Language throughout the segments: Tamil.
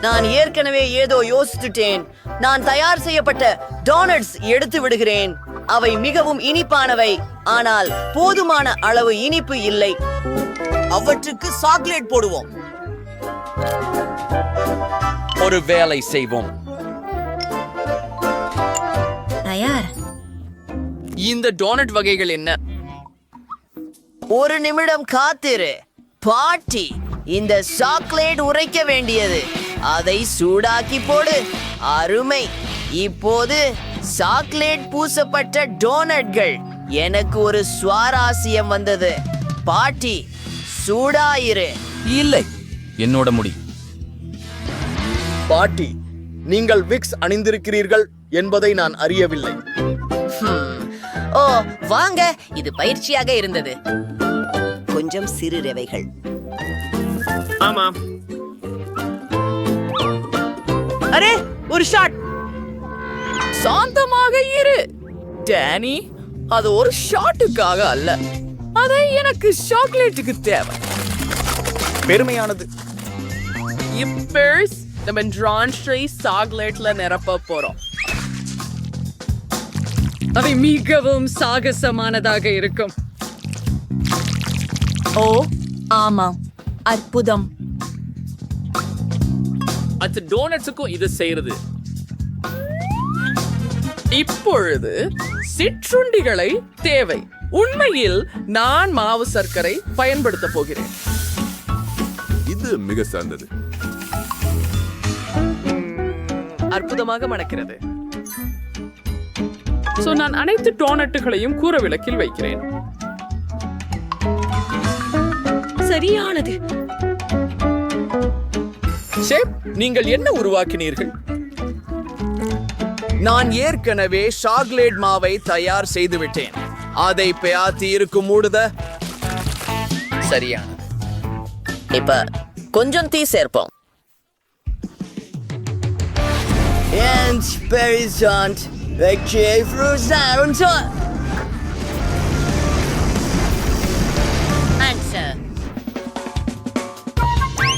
நான் ஏற்கனவே ஏதோ யோசித்துட்டேன். நான் தயார் செய்யப்பட்ட டோனட்ஸ் எடுத்து விடுகிறேன். அவை மிகவும் இனிப்பானவை. ஆனால் போதுமான அளவு இனிப்பு இல்லை. அவற்றுக்கு சாக்லேட் போடுவோம். ஒரு வேலை செய்வோம். தயார். இந்த டோனட் வகைகள் என்ன? ஒரு நிமிடம் காத்திரு. பாட்டி இந்த சாக்லேட் உரைக்க வேண்டியது. அதை சூடாக்கி போடு. அருமை. இப்போது சாக்லேட் பூசப்பட்ட டோனட்கள். எனக்கு ஒரு சுவாரஸ்யம் வந்தது. பாட்டி சூடாயிரு. இல்லை. என்னோட முடி. பாட்டி நீங்கள் விக்ஸ் அணிந்திருக்கிறீர்கள் என்பதை நான் அறியவில்லை. ஓ வாங்க. இது பயிற்சியாக இருந்தது. கொஞ்சம் சிறு ரவைகள். ஆமாம். அரே ஒரு ஷாட். சாந்தமாக இரு. டேனி அது ஒரு ஷாட்டுக்காக அல்ல. அதை எனக்கு சாக்லேட்டுக்கு தேவை. பெருமையானது. இப்பேர்ஸ் நம்ம ட்ரான்ஸ்ட்ரை சாக்லேட்ல நிரப்ப போறோம். அவை மிகவும் சாகசமானதாக இருக்கும். ஓ ஆமாம். அற்புதம். அது டோனட்ஸுக்கும் இது செய்யறது. இப்பொழுது சிற்றுண்டிகளை தேவை. உண்மையில் நான் மாவு சர்க்கரை பயன்படுத்த போகிறேன். இது மிக சிறந்தது. அற்புதமாக மணக்கிறது. சோ நான் அனைத்து டோனட்டுகளையும் கூர விளக்கில் வைக்கிறேன். சரியானது. ஷேப் நீங்கள் என்ன உருவாக்கினீர்கள்? நான் ஏற்கனவே சாக்லேட் மாவை தயார் செய்து விட்டேன் அதை பியாத்தி இருக்கும் மூடுத. சரியானது இப்ப கொஞ்சம் தீ சேர்ப்போம். And Perisant, Vecchie Frusanto.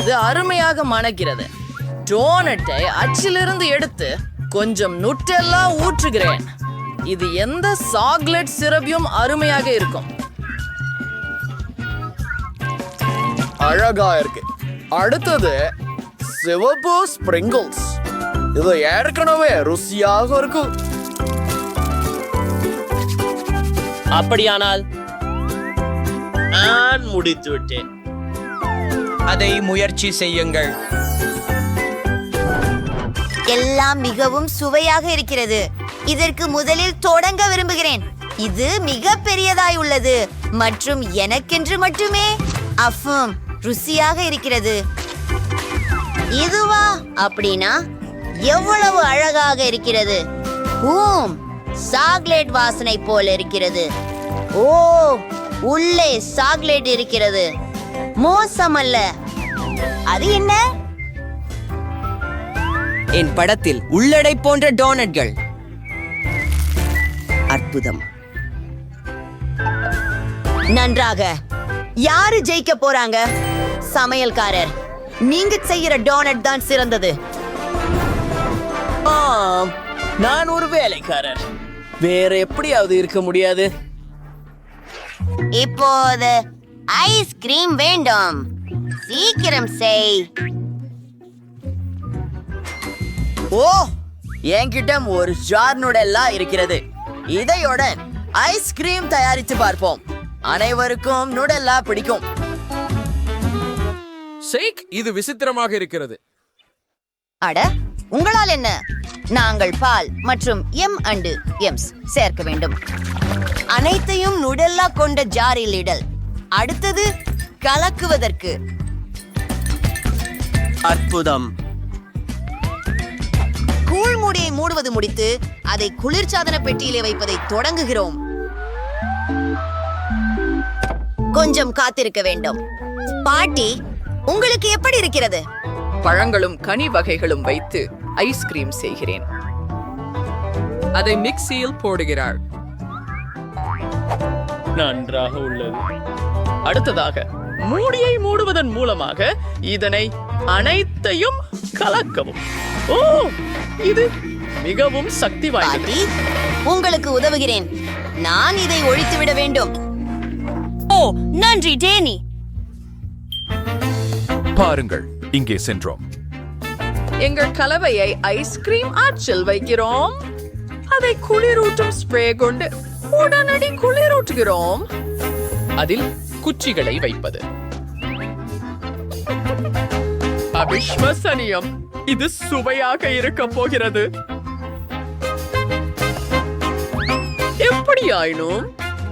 இது அருமையாக மணக்கிறது. டோனட்டை அச்சிலிருந்து எடுத்து கொஞ்சம் நுட்டெல்லா ஊற்றுகிறேன். இது எந்த சாக்லேட் சிரபியும் அருமையாக இருக்கும். அழகா இருக்கு. அடுத்தது சிவப்பு ஸ்பிரிங்கிள்ஸ். இது ஏற்கனவே ருசியாக இருக்கும் அப்படியானால் நான் முடித்து விட்டேன் அதை முயற்சி செய்யுங்கள். எல்லாம் மிகவும் சுவையாக இருக்கிறது. இதற்கு முதலில் தொடங்க விரும்புகிறேன். இது மிக பெரியதாய் உள்ளது. மற்றும் எனக்கென்று மட்டுமே. அஃபம் ருசியாக இருக்கிறது. இதுவா? அப்படின்னா எவ்வளவு அழகாக இருக்கிறது. ஊம் சாக்லேட் வாசனை போல இருக்கிறது. ஓ உள்ளே சாக்லேட் இருக்கிறது. மோசமல்ல. அது என்ன? என் படத்தில் உள்ளடை போன்ற டோனட்கள். அற்புதம். நன்றாக. யாரு ஜெயிக்க போறாங்க? சமையல்காரர். நீங்க செய்யற டோனட் தான் சிறந்தது. ஆம் நான் ஒரு வேலைக்காரர். வேற எப்படியாவது இருக்க முடியாது. இப்போது ஐஸ்கிரீம் வேண்டும். சீக்கிரம் செய். ஓ என்கிட்ட ஒரு ஜார் நுடெல்லா இருக்கிறது. இதையோட ஐஸ்கிரீம் தயாரித்து பார்ப்போம். அனைவருக்கும் நுடெல்லா பிடிக்கும். ஷேக் இது விசித்திரமாக இருக்கிறது. அட உங்களால் என்ன? நாங்கள் பால் மற்றும் எம் அண்டு எம்ஸ் சேர்க்க வேண்டும். அனைத்தையும் நுடெல்லா கொண்ட ஜாரில் இடல். அடுத்தது கலக்குவதற்கு. அற்புதம். கூழ் மூடியை மூடுவது முடித்து அதை குளிர்சாதன பெட்டியிலே வைப்பதை தொடங்குகிறோம். கொஞ்சம் காத்திருக்க வேண்டும். பாட்டி உங்களுக்கு எப்படி இருக்கிறது? பழங்களும் கனி வகைகளும் வைத்து ஐஸ்கிரீம் செய்கிறேன். அதை மிக்சியில் போடுகிறாள். நன்றாக உள்ளது. அடுத்ததாக மூடியை மூடுவதன் மூலமாக இதனை அனைத்தையும் கலக்கவும். ஓ இது மிகவும் சக்தி வாய்ந்தது உங்களுக்கு உதவுகிறேன். நான் இதை ஒழித்துவிட வேண்டும். ஓ நன்றி டேனி. பாருங்கள் இங்கே சென்றோம். எங்கள் கலவையை ஐஸ்கிரீம் ஆற்றில் வைக்கிறோம். அதை குளிரூட்டும் ஸ்ப்ரே கொண்டு உடனடி குளிரூட்டுகிறோம். அதில் குச்சிகளை வைப்பது. விஸ்வசனியம் இது சுவையாக இருக்க போகிறது. எப்படியாயினும்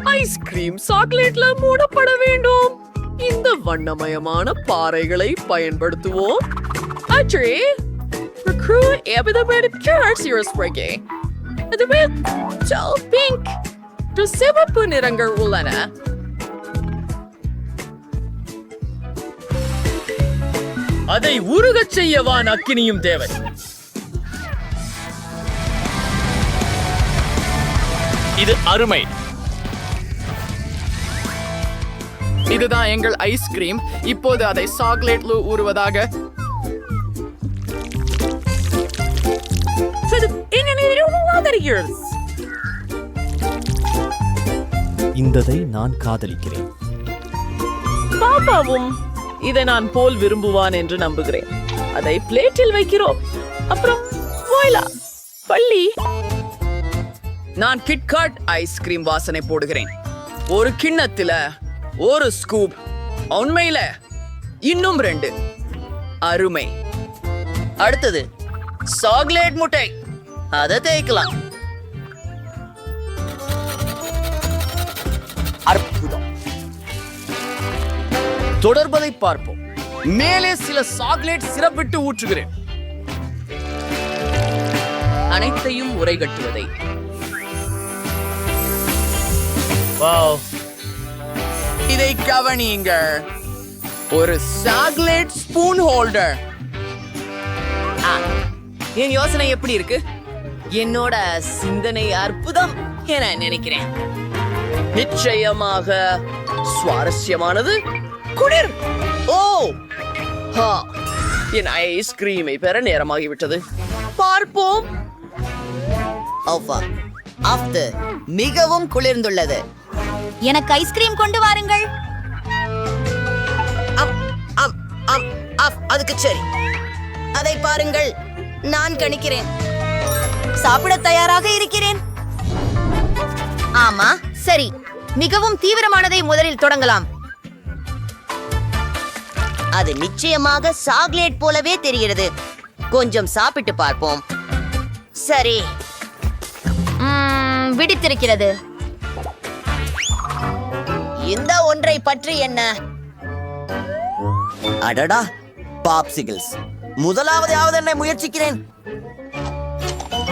ஐஸ்கிரீம் சாக்லேட்ல மூடப்பட வேண்டும். இந்த வண்ணமயமான பாறைகளை பயன்படுத்துவோம். அன்றே recruit எவ்விதமான கேரட்சியர் ஸ்ப்ரேகே அதுவே சால் பிங்க் சிவப்பு நிறங்கள் உள்ளன. அதை உருகச் செய்யவான் அக்கினியும் தேவை இது அருமை. இதுதான் எங்கள் ஐஸ்கிரீம் இப்போது அதை சாக்லேட்ல ஊறுவதாக. இந்ததை நான் காதலிக்கிறேன். பாப்பாவும் இதை நான் போல் விரும்புவான் என்று நம்புகிறேன். அதை பிளேட்டில் வைக்கிறோம். அப்புறம் பள்ளி. நான் கிட்காட் ஐஸ்கிரீம் வாசனை போடுகிறேன். ஒரு கிண்ணத்துல ஒரு ஸ்கூப் உண்மையில இன்னும் ரெண்டு. அருமை. அடுத்தது சாக்லேட் முட்டை. அதை தேய்க்கலாம். தொடர்பதை பார்ப்போம். மேலே சில சாக்லேட் சிரப் விட்டு ஊற்றுகிறேன். அனைத்தையும் உரைகட்டுவதை இதை கவனியுங்கள். ஒரு சாக்லேட் ஸ்பூன் ஹோல்டர். என் யோசனை எப்படி இருக்கு? என்னோட சிந்தனை அற்புதம் என நினைக்கிறேன். நிச்சயமாக சுவாரஸ்யமானது. குளிர். ஓ. ஹா. என் ஐஸ்கிரீமை பெற நேரமாகிவிட்டது. பார்ப்போம். அஃப்து. மிகவும் குளிர்ந்துள்ளது. எனக்கு ஐஸ்கிரீம் கொண்டு வாருங்கள். அதுக்கு சரி. அதை பாருங்கள். நான் கணிக்கிறேன். சாப்பிட தயாராக இருக்கிறேன். ஆமா சரி. மிகவும் தீவிரமானதை முதலில் தொடங்கலாம். அது நிச்சயமாக சாக்லேட் போலவே தெரிகிறது. கொஞ்சம் சாப்பிட்டு பார்ப்போம். சரி. ம்ம், பிடித்திருக்கிறது இந்த ஒன்றை பற்றி என்ன? அடடா பாப்சிகிள்ஸ். முதலாவதாவது என்னை முயற்சிக்கிறேன்.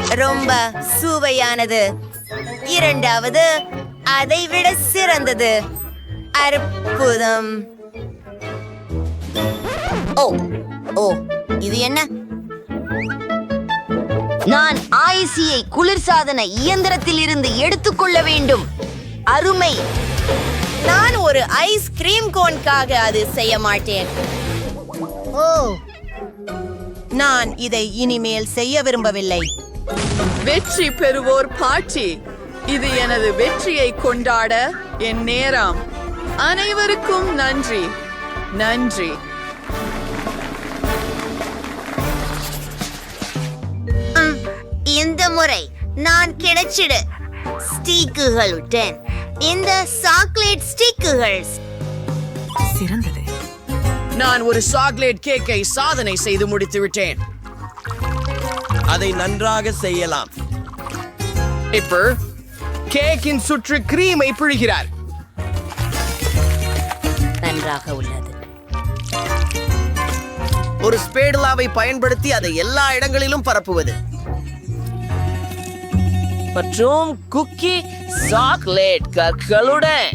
ரொம்ப சுவையானது. இரண்டாவது அதைவிட சிறந்தது. அற்புதம். ஓ ஓ இது என்ன? நான் ஆயிசியை குளிர்சாதன இயந்திரத்தில் இருந்து எடுத்துக்கொள்ள வேண்டும். அருமை. நான் ஒரு ஐஸ்கிரீம் கோன்காக அது செய்ய மாட்டேன். ஓ நான் இதை இனிமேல் செய்ய விரும்பவில்லை. வெற்றி பெறுவோர் பாட்டி இது எனது வெற்றியை கொண்டாட என் நேரம். அனைவருக்கும் நன்றி. நன்றி. இந்த முறை நான் கிடைச்சிடு. ஸ்டீக்குகளுடன் இந்த சாக்லேட் ஸ்டிக்குகள். நான் ஒரு சாக்லேட் கேக்கை சாதனை செய்து முடித்து விட்டேன். அதை நன்றாக செய்யலாம். இப்போ கேக்கின் சுற்று கிரீமை பிழிகிறார். நன்றாக உள்ளது. ஒரு ஸ்பேடுலாவை பயன்படுத்தி அதை எல்லா இடங்களிலும் பரப்புவது. மற்றும் குக்கி சாக்லேட் கற்களுடன்.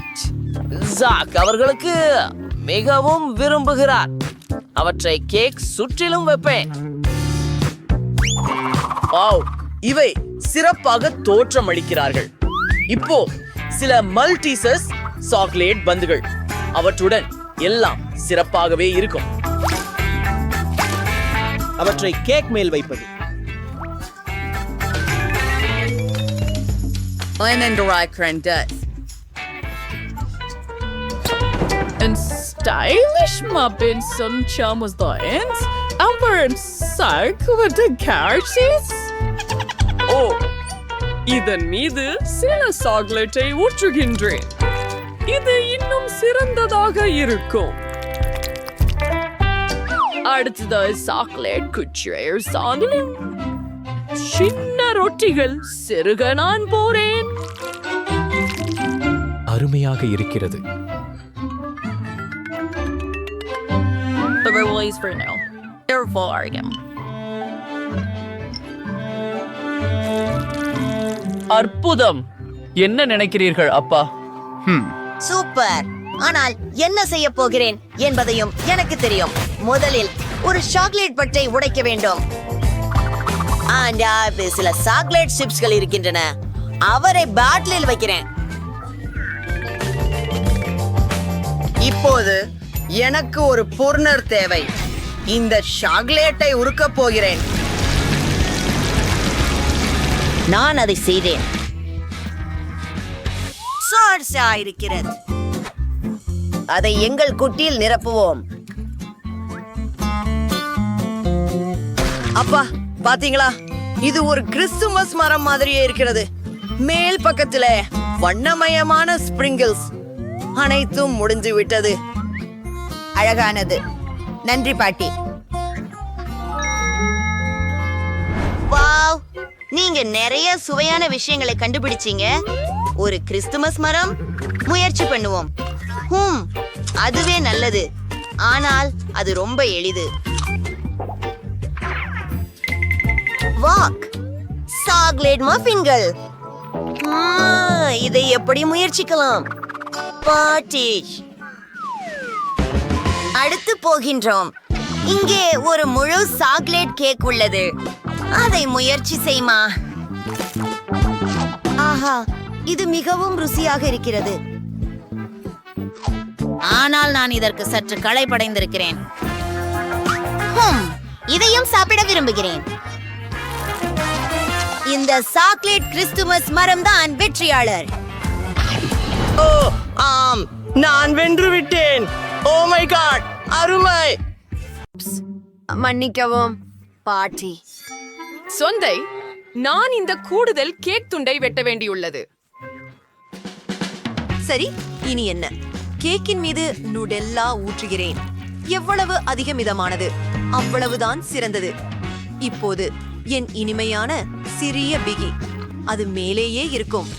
ஜாக் அவர்களுக்கு மிகவும் விரும்புகிறார். அவற்றை கேக் சுற்றிலும் வைப்பேன். வாவ் இவை சிறப்பாக தோற்றமளிக்கிறார்கள். இப்போ சில மல்டிசஸ் சாக்லேட் பந்துகள். அவற்றுடன் எல்லாம் சிறப்பாகவே இருக்கும். அவற்றை கேக் மேல் வைப்பது. En stylish muffins som chamas dagens. Amber sark with the carrots. ஓ இதன் மீது சில சாக்லேட்டை ஊற்றுகின்றேன் இது இன்னும் சிறந்ததாக இருக்கும் அடுத்தது சாக்லேட் குச்சியர் சாதனம் சின்ன ரொட்டிகள் சிறுக நான் போறேன் அருமையாக இருக்கிறது. The for. They're. அற்புதம்! என்ன நினைக்கிறீர்கள் அப்பா? சூப்பர்! ஆனால் என்ன செய்ய போகிறேன் என்பதையும் எனக்கு தெரியும். முதலில் ஒரு சாக்லேட் பட்டை உடைக்க வேண்டும். ஆண்டா இப்ப சில சாக்லேட் சிப்ஸ்கள் இருக்கின்றன. அவரை பாட்டிலில் வைக்கிறேன். இப்போது எனக்கு ஒரு பொர்னர் தேவை. இந்த சாக்லேட்டை உருக்கப் போகிறேன். நான் அதை செய்தேன். இருக்கிறது. அதை எங்கள் குட்டியில் நிரப்புவோம். அப்பா பாத்தீங்களா? இது ஒரு கிறிஸ்துமஸ் மரம் மாதிரியே இருக்கிறது. மேல் பக்கத்துல வண்ணமயமான ஸ்பிரிங்கிள்ஸ். அனைத்தும் முடிஞ்சு விட்டது அழகானது. நன்றி பாட்டி. வாவ்! நீங்க நிறைய சுவையான விஷயங்களை கண்டுபிடிச்சீங்க. ஒரு கிறிஸ்துமஸ் மரம் முயற்சி பண்ணுவோம். ஹூம் அதுவே நல்லது. ஆனால் அது ரொம்ப எளிது. வாக்! சாக்லேட் மஃபின்கள். இதை எப்படி முயற்சிக்கலாம்? பாட்டி அடுத்து போகின்றோம். இங்கே ஒரு முழு சாக்லேட் கேக் உள்ளது. அதை முயற்சி செய்மா. ஆஹா இது மிகவும் ருசியாக இருக்கிறது. ஆனால் நான் இதற்கு சற்று களைப்படைந்திருக்கிறேன். ஹும், இதையும் சாப்பிட விரும்புகிறேன். இந்த சாக்லேட் கிறிஸ்துமஸ் மரம் தான் வெற்றியாளர். ஓ ஆம் நான் வென்று விட்டேன். ஓ மை காட் அருமை. மன்னிக்கவும் பாட்டி. சொந்தை நான் இந்த கூடுதல் கேக் துண்டை வெட்ட வேண்டியுள்ளது. சரி இனி என்ன? கேக்கின் மீது நுடெல்லா ஊற்றுகிறேன். எவ்வளவு அதிக மிதமானது அவ்வளவுதான் சிறந்தது. இப்போது என் இனிமையான சிறிய பிகி அது மேலேயே இருக்கும்.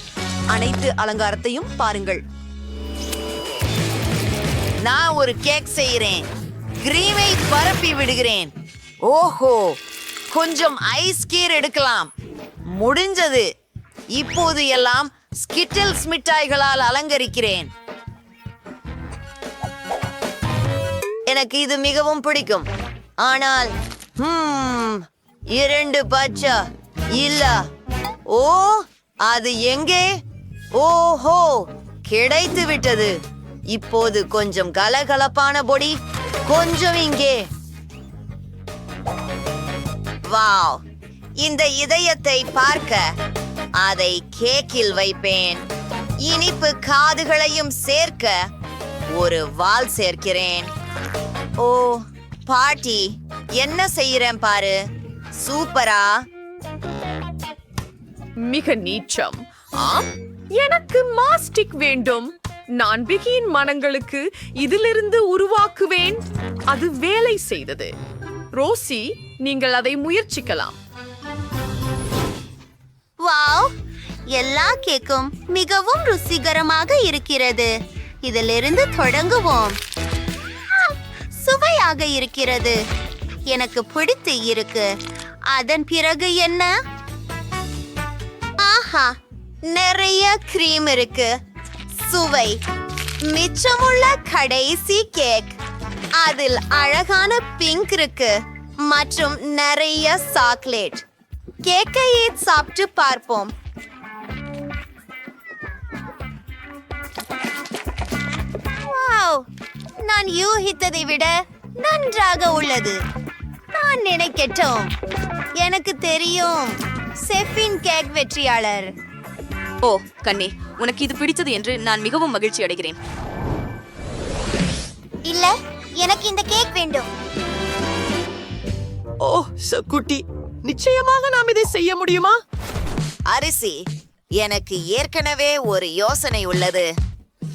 அனைத்து அலங்காரத்தையும் பாருங்கள். நான் ஒரு கேக் செய்கிறேன் கிரீமை பரப்பி விடுகிறேன். ஓஹோ கொஞ்சம் ஐஸ் கீர் எடுக்கலாம். முடிஞ்சது. இப்போது எல்லாம் ஸ்கிட்டில்ஸ் மிட்டாய்களால் அலங்கரிக்கிறேன். எனக்கு இது மிகவும் பிடிக்கும். ஆனால் இரண்டு பச்சா இல்ல. ஓ அது எங்கே? ஓஹோ கிடைத்து விட்டது இப்போது கொஞ்சம் கலகலப்பான பொடி. கொஞ்சம் இங்கே. வாவ். இந்த இதயத்தை பார்க்க அதை கேக்கில் வைப்பேன். இனிப்பு காதுகளையும் சேர்க்க ஒரு வால் சேர்க்கிறேன். ஓ பாட்டி என்ன செய்யறேன் பாரு. சூப்பரா. மிக நீச்சம். ஆம் எனக்கு மாஸ்டிக் வேண்டும். நான் பிகியின் மனங்களுக்கு இதிலிருந்து உருவாக்குவேன். அது வேலை செய்தது. ரோசி நீங்கள் அதை முயற்சிக்கலாம். வாவ்! எல்லா கேக்கும் மிகவும் ருசிகரமாக இருக்கிறது. இதிலிருந்து தொடங்குவோம். சுவையாக இருக்கிறது. எனக்கு பிடித்து இருக்கு. அதன் பிறகு என்ன? ஆஹா! நிறைய கிரீம் இருக்கு. சுவை. மிச்சமுள்ள கடைசி கேக் அதில் அழகான பிங்க் இருக்கு. மற்றும் நிறைய சாக்லேட் கேக்கையே சாப்பிட்டு பார்ப்போம். வாவ்! நான் யூகித்ததை விட நன்றாக உள்ளது. நான் நான் நினைக்கட்டும். எனக்கு தெரியும் செஃபின் கேக் வெற்றியாளர். ஓ கண்ணே உனக்கு இது பிடித்தது என்று நான் மிகவும் மகிழ்ச்சி அடைகிறேன். இல்ல எனக்கு இந்த கேக் வேண்டும். ஓ குட்டி நிச்சயமாக நாம் இதை செய்ய முடியுமா? அரிசி எனக்கு ஏற்கனவே ஒரு யோசனை உள்ளது.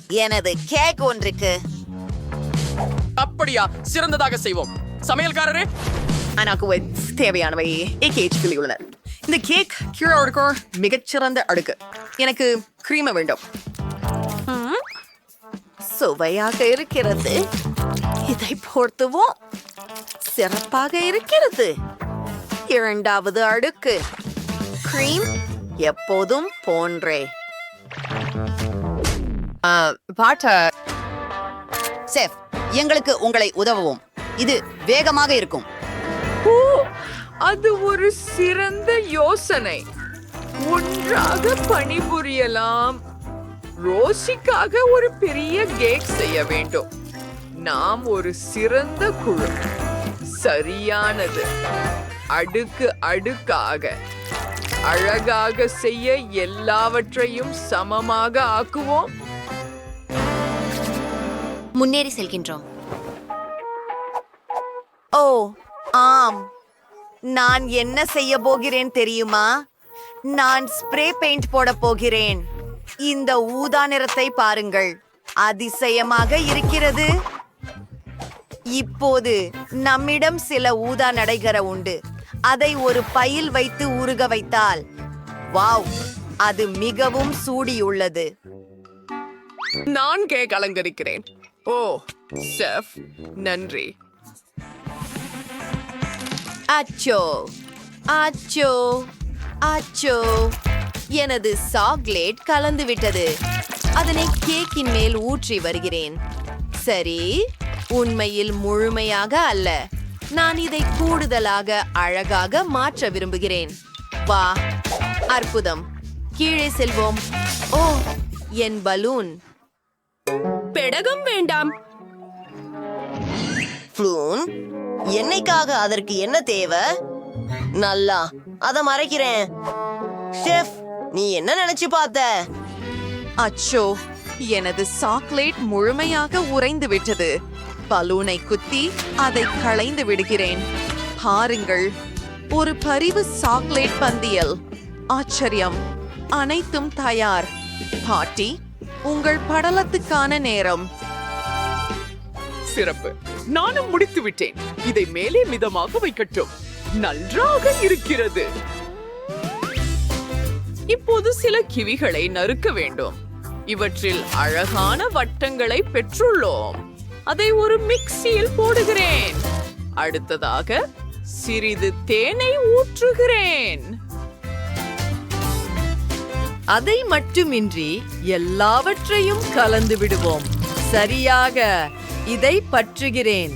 எனது கேக் ஒன்றுக்கு. அப்படியா சிறந்ததாக செய்வோம். சமையல்காரரே. எனக்கு தேவையானவை ஏகேஜ்களில் உள்ளன இந்த கேக் கீழே அடுக்கும் மிகச்சிறந்த அடுக்கு. எனக்கு கிரீமை வேண்டும். ம், சுவையாக இருக்கிறது. இதை போர்த்துவோம். சிறப்பாக இருக்கிறது. இரண்டாவது அடுக்கு. கிரீம் எப்போதும் போன்றே. பாட்ட? செஃப் எங்களுக்கு உங்களை உதவவும். இது வேகமாக இருக்கும். அது ஒரு சிறந்த யோசனை. ஒன்றாக பணிபுரியலாம். ரோசிக்காக ஒரு பெரிய கேக் செய்ய வேண்டும். நாம் ஒரு சிறந்த குழு. சரியானது. அடுக்கு அடுக்காக. அழகாக செய்ய எல்லாவற்றையும் சமமாக ஆக்குவோம். முன்னேறி செல்கின்றோம். ஓ ஆம். நான் என்ன செய்ய போகிறேன் தெரியுமா? நான் ஸ்ப்ரே பெயிண்ட் போட போகிறேன். இந்த ஊதா நிறத்தை பாருங்கள். அதிசயமாக இருக்கிறது. இப்போது நம்மிடம் சில ஊதா நடைகர உண்டு. அதை ஒரு பையில் வைத்து உருக வைத்தால் வாவ் அது மிகவும் சூடியுள்ளது. நான் கேக் அலங்கரிக்கிறேன். ஓ செஃப் நன்றி. அச்சோ அச்சோ அச்சோ எனது சாக்லேட் கலந்து விட்டது அதனை கேக்கின் மேல் ஊற்றி வருகிறேன். சரி உண்மையில் முழுமையாக அல்ல. நான் இதை கூடுதலாக அழகாக மாற்ற விரும்புகிறேன். வா அற்புதம். கீழே செல்வோம். ஓ என் பலூன். பெடகம் வேண்டாம். ஃப்ளூன் என்னைக்காக அதற்கு என்ன தேவை? நல்லா அத மறைக்கிறேன். ஷெஃப் நீ என்ன நினைச்சு பார்த்த? அச்சோ எனது சாக்லேட் முழுமையாக உறைந்து விட்டது. பலூனை குத்தி அதை களைந்து விடுகிறேன். பாருங்கள் ஒரு பரிவு சாக்லேட் பந்தியல். ஆச்சரியம் அனைத்தும் தயார். பாட்டி உங்கள் படலத்துக்கான நேரம். சிறப்பு. நானும் முடித்து விட்டேன். இதை மேலே மிதமாக வைக்கட்டும். நன்றாக இருக்கிறது. இப்போது சில கிவிகளை நறுக்க வேண்டும். இவற்றில் அழகான வட்டங்களை பெற்றுள்ளோம். அதை ஒரு மிக்சியில் போடுகிறேன். அடுத்ததாக சிறிது தேனை ஊற்றுகிறேன். அதை மட்டுமின்றி எல்லாவற்றையும் கலந்து விடுவோம். சரியாக. இதை பற்றுகிறேன்.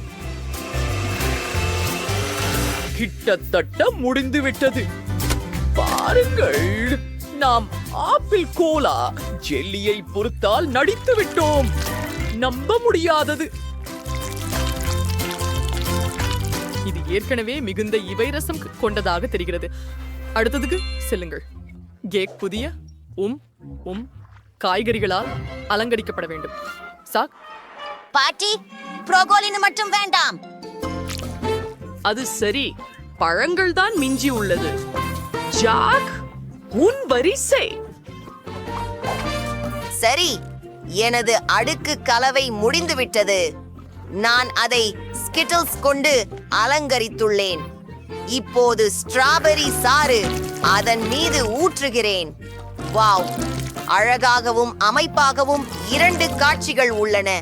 கிட்டத்தட்ட முடிந்து விட்டது பாருங்கள் நாம் ஆப்பிள் கோலா ஜெல்லியை பொறுத்தால் நடித்து விட்டோம் நம்ப முடியாதது. இது ஏற்கனவே மிகுந்த இவை ரசம் கொண்டதாக தெரிகிறது. அடுத்ததுக்கு செல்லுங்கள். கேக் புதிய உம் உம் காய்கறிகளால் அலங்கரிக்கப்பட வேண்டும். சாக் பாட்டி ப்ரோகோலின்னு மட்டும் வேண்டாம். அது சரி. பழங்கள் தான் மிஞ்சி உள்ளது. ஜாக் உன் வரிசை. சரி எனது அடுக்கு கலவை முடிந்து விட்டது நான் அதை ஸ்கிட்டில்ஸ் கொண்டு அலங்கரித்துள்ளேன். இப்போது ஸ்ட்ராபெரி சாறு அதன் மீது ஊற்றுகிறேன். வாவ் அழகாகவும் அமைப்பாகவும் இரண்டு காட்சிகள் உள்ளன.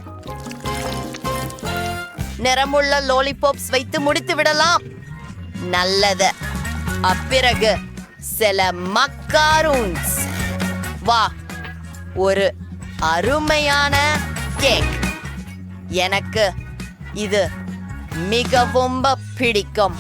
நிறமுள்ள லாலிபாப்ஸ் வைத்து முடித்து விடலாம். நல்லது. அப்பிறகு சில மக்காரூன்ஸ் வா ஒரு அருமையான கேக் எனக்கு இது மிகவும் பிடிக்கும்.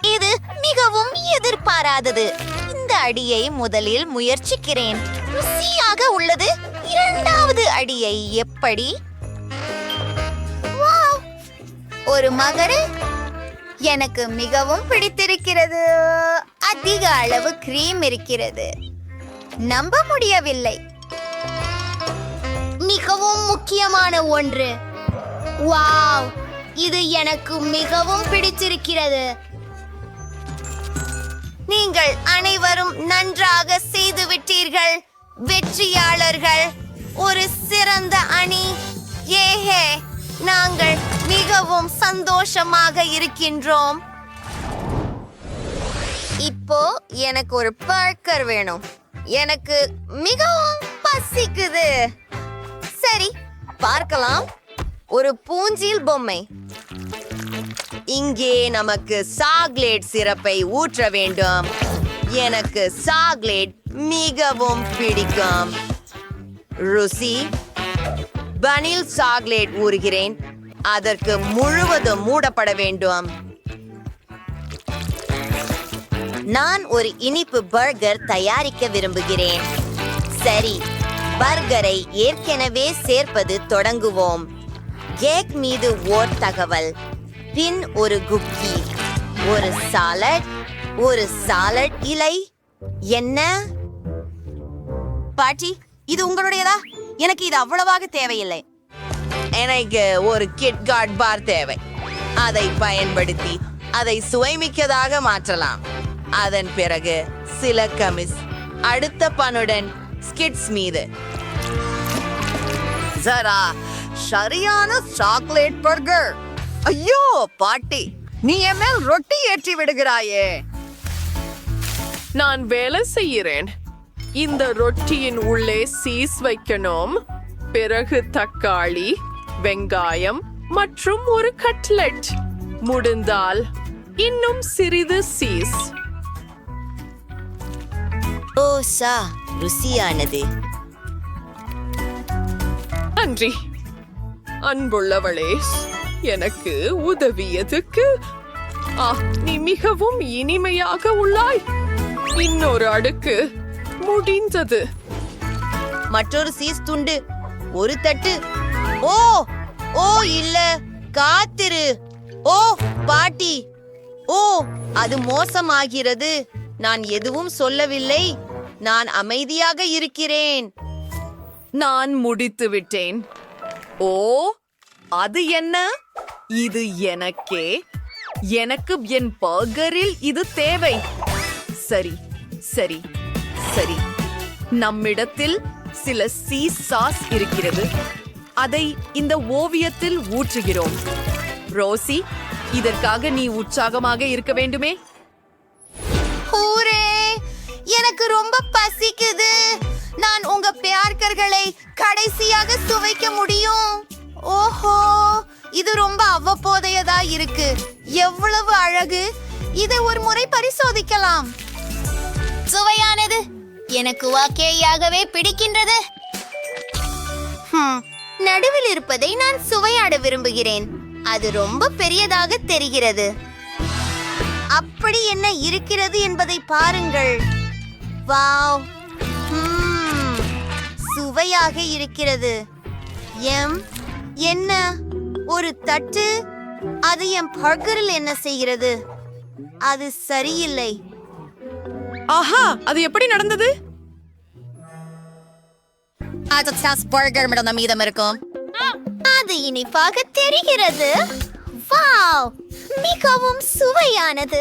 இது மிகவும் எதிர்பாராதது. இந்த அடியை முதலில் முயற்சிக்கிறேன். ருசியாக உள்ளது. இரண்டாவது அடியை எப்படி? ஒரு மகரு எனக்கு மிகவும் பிடித்திருக்கிறது. அதிக அளவு கிரீம் இருக்கிறது. நம்ப முடியவில்லை. மிகவும் முக்கியமான ஒன்று. வாவ்! இது எனக்கு மிகவும் பிடித்திருக்கிறது. நீங்கள் அனைவரும் நன்றாக செய்து விட்டீர்கள். வெற்றியாளர்கள். ஒரு சிறந்த அணி. ஏஹே நாங்கள் மிகவும் சந்தோஷமாக இருக்கின்றோம். இப்போ எனக்கு ஒரு பர்கர் வேணும். எனக்கு மிகவும் பசிக்குது. சரி பார்க்கலாம். ஒரு பூஞ்சில் பொம்மை. இங்கே நமக்கு சாக்லேட் சிறப்பை ஊற்ற வேண்டும். எனக்கு சாக்லேட் மிகவும் பிடிக்கும். ருசி பனில் சாக்லேட் ஊறுகிறேன். அதற்கு முழுவதும் மூடப்பட வேண்டும். நான் ஒரு இனிப்பு பர்கர் தயாரிக்க விரும்புகிறேன். சரி பர்கரை ஏற்கனவே சேர்ப்பது தொடங்குவோம். கேக் மீது ஓர் தகவல். பின் ஒரு குக்கி. ஒரு சாலட் ஒரு சாலட் இலை. என்ன? பாட்டி இது உங்களுடையதா? எனக்கு இது அவ்வளவாக தேவையில்லை. எனக்கு ஒரு கிட்காட் பார் தேவை. அதை பயன்படுத்தி அதை சுவைமிக்கதாக மாற்றலாம். அதன் பிறகு சில கமிஸ் அடுத்த பனுடன் ஸ்கிட்ஸ் மீது. ஜரா சரியான சாக்லேட் பர்கர் ஐயோ பாட்டி நீ என் மேல் ரொட்டி ஏற்றி விடுகிறாயே. நான் வேலை செய்கிறேன். இந்த ரொட்டியின் உள்ளே சீஸ் வைக்கணும். பிறகு தக்காளி வெங்காயம் மற்றும் ஒரு கட்லெட். முடிந்தால் இன்னும் சிறிது சீஸ். ஓ சா ருசியானது. நன்றி. அன்புள்ளவளே எனக்கு உதவியதுக்கு. ஆ நீ மிகவும் இனிமையாக உள்ளாய். இன்னொரு அடுக்கு. முடிந்தது. மற்றொரு சீஸ் துண்டு. ஒரு தட்டு. ஓ ஓ இல்ல. காத்திரு. ஓ பாட்டி. ஓ அது மோசமாகிறது. நான் எதுவும் சொல்லவில்லை. நான் அமைதியாக இருக்கிறேன். நான் முடித்து விட்டேன். ஓ அது என்ன? இது எனக்கே. எனக்கு என் பர்கரில் இது தேவை. சரி சரி. சரி. நம்மிடத்தில் சில சீ சாஸ் இருக்கிறது. அதை இந்த ஓவியத்தில் ஊற்றுகிறோம். ரோசி இதற்காக நீ உற்சாகமாக இருக்க வேண்டுமே. ஹூரே எனக்கு ரொம்ப பசிக்குது. நான் உங்க பியார்கர்களை கடைசியாக சுவைக்க முடியும். ஓஹோ இது ரொம்ப அவ்வப்போதையதா இருக்கு. எவ்வளவு அழகு. இதை ஒரு முறை பரிசோதிக்கலாம். சுவையானது. எனக்கு வாக்கேயாகவே பிடிக்கின்றது. நடுவில் இருப்பதை நான் சுவையாட விரும்புகிறேன். அது ரொம்ப பெரியதாக தெரிகிறது. அப்படி என்ன இருக்கிறது என்பதை பாருங்கள். வாவ். சுவையாக இருக்கிறது. எம் என்ன? ஒரு தட்டு? அது என் பர்கரில் என்ன செய்கிறது? அது சரியில்லை. ஆஹா அது எப்படி நடந்தது? பர்கர் மட்டும் மீதம் இருக்கும். அது இனிப்பாக தெரிகிறது. வாவ் மிகவும் சுவையானது.